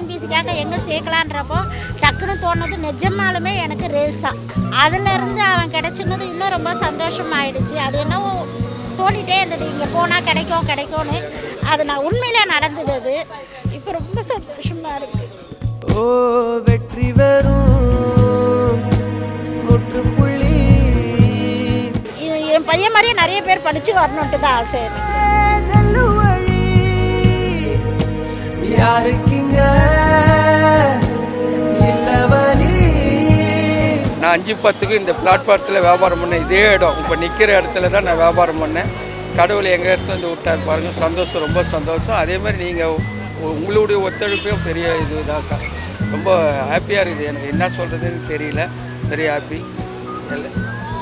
டிஎன்பிசிக்காக எங்கே சேர்க்கலான்றப்போ டக்குன்னு தோணுது. நிஜமாலுமே எனக்கு ரேஸ் தான். அதுலேருந்து அவன் கிடச்சினது இன்னும் ரொம்ப சந்தோஷமாயிடுச்சு. அது என்னவோ தோணிட்டே இருந்தது. இங்கே போனால் கிடைக்கும் கிடைக்கும்னு. அது நான் உண்மையிலே நடந்தது அது. இப்போ ரொம்ப சந்தோஷமாக இருக்குது ஓ வெற்றி வரும். முற்றுப்புள்ளி இது என் பையன் மாதிரியே நிறைய பேர் படித்து வரணுன்ட்டு தான் ஆசை எனக்கு. செல்லும் நான் அஞ்சு பத்துக்கு இந்த பிளாட்ஃபாரத்தில் வியாபாரம் பண்ணேன். இதே இடம். இப்போ நிற்கிற இடத்துல தான் நான் வியாபாரம் பண்ணேன். கடவுள் எங்கள் இடத்துல வந்து விட்டார் பாருங்கள் சந்தோஷம் ரொம்ப சந்தோஷம். அதேமாதிரி நீங்கள் உங்களுடைய ஒத்துழைப்பே பெரிய இதுதாக்கா ரொம்ப ஹாப்பியாக இருக்குது. எனக்கு என்ன சொல்கிறதுன்னு தெரியல. பெரிய ஹாப்பி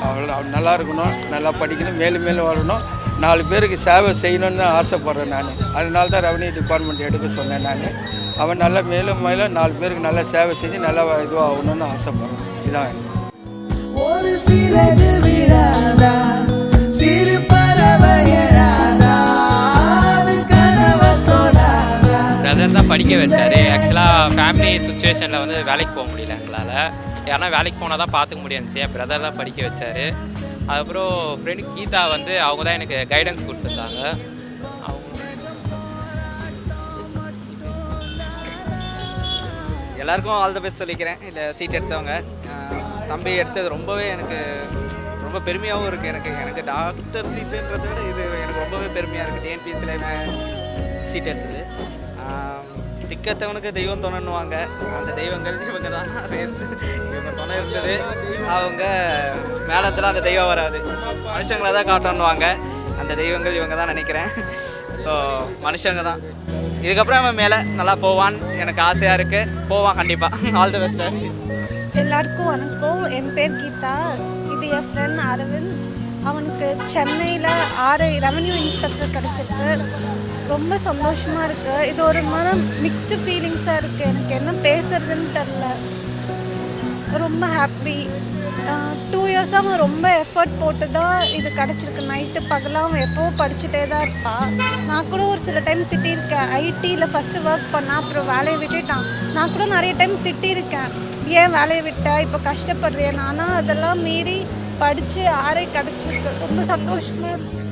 அவ்வளோ நல்லா இருக்கணும். நல்லா படிக்கணும். மேலும் மேலும் வரணும் நாலு பேருக்கு சேவை செய்யணும்னு ஆசைப்பட்றேன் நான். அதனால தான் ரெவன்யூ டிபார்ட்மெண்ட் எடுக்க சொன்னேன் நான். அவன் நல்லா மேலும் மேலும் நாலு பேருக்கு நல்லா சேவை செஞ்சு நல்லா இதுவாக ஆகணும்னு ஆசைப்பட்றேன். இதான் எனக்கு. ஒரு சிறகு விழாதா? சிறு பறவை எழாதா? அது கனவை தொடாதா? பிரதர் தான் படிக்க வச்சாரு. ஆக்சுவலாக ஃபேமிலி சுச்சுவேஷனில் வந்து வேலைக்கு போக முடியல எங்களால். யாருன்னா வேலைக்கு போனால் தான் பார்த்துக்க முடியாச்சு என் பிரதர் தான் படிக்க வச்சாரு. அதுக்கப்புறம் ஃப்ரெண்டு கீதா வந்து அவங்க தான் எனக்கு கைடன்ஸ் கொடுத்துருந்தாங்க. அவங்க எல்லாருக்கும் ஆல் த பெஸ்ட் சொல்லிக்கிறேன். இல்லை சீட் எடுத்தவங்க. தம்பி எடுத்தது ரொம்பவே எனக்கு ரொம்ப பெருமையாகவும் இருக்குது எனக்கு எனக்கு டாக்டர் சீட்டுன்றத விட இது எனக்கு ரொம்பவே பெருமையாக இருக்குது டிஎன்பிஎஸ்சியில் சீட் எடுத்தது. திக்கத்தவனுக்கு தெய்வம் துணைன்னுவாங்க. அந்த தெய்வங்கள் இவங்க தான் ரேஸ் இவங்க துணை இருந்தது. அவங்க மேலத்தில் அந்த தெய்வம் வராது. மனுஷங்களை தான் காட்டணுவாங்க. அந்த தெய்வங்கள் இவங்க தான் நினைக்கிறேன். ஸோ மனுஷங்க தான். இதுக்கப்புறம் அவன் மேலே நல்லா போவான் எனக்கு ஆசையாக இருக்குது போவான் கண்டிப்பாக ஆல் தி பெஸ்ட் எல்லாருக்கும் வணக்கம். என் பேர் கீதா. இது என் ஃப்ரெண்ட் அரவிந்த். அவனுக்கு சென்னையில் ஆர்ஐ ரெவன்யூ இன்ஸ்பெக்டர் கிடச்சிருக்கு. ரொம்ப சந்தோஷமாக இருக்குது இது ஒரு மனம் மிக்ஸ்டு ஃபீலிங்ஸாக இருக்குது எனக்கு என்ன பேசுறதுன்னு தெரில ரொம்ப ஹாப்பி டூ இயர்ஸாக அவன் ரொம்ப எஃபர்ட் போட்டு தான் இது கிடச்சிருக்கு. நைட்டு பகலாக அவன் எப்போவும் படிச்சுட்டே தான் இருப்பான் நான் கூட ஒரு சில டைம் திட்டியிருக்கேன் ஐடியில் ஃபஸ்ட்டு ஒர்க் பண்ணான் அப்புறம் வேலையை விட்டுட்டான். நான் கூட நிறைய டைம் திட்டியிருக்கேன் ஏன் வேலையை விட்ட? இப்போ கஷ்டப்படுறேன். ஆனால் அதெல்லாம் மீறி படித்து ஆரை கிடச்சிருக்கு. ரொம்ப சந்தோஷமாக இருக்கும்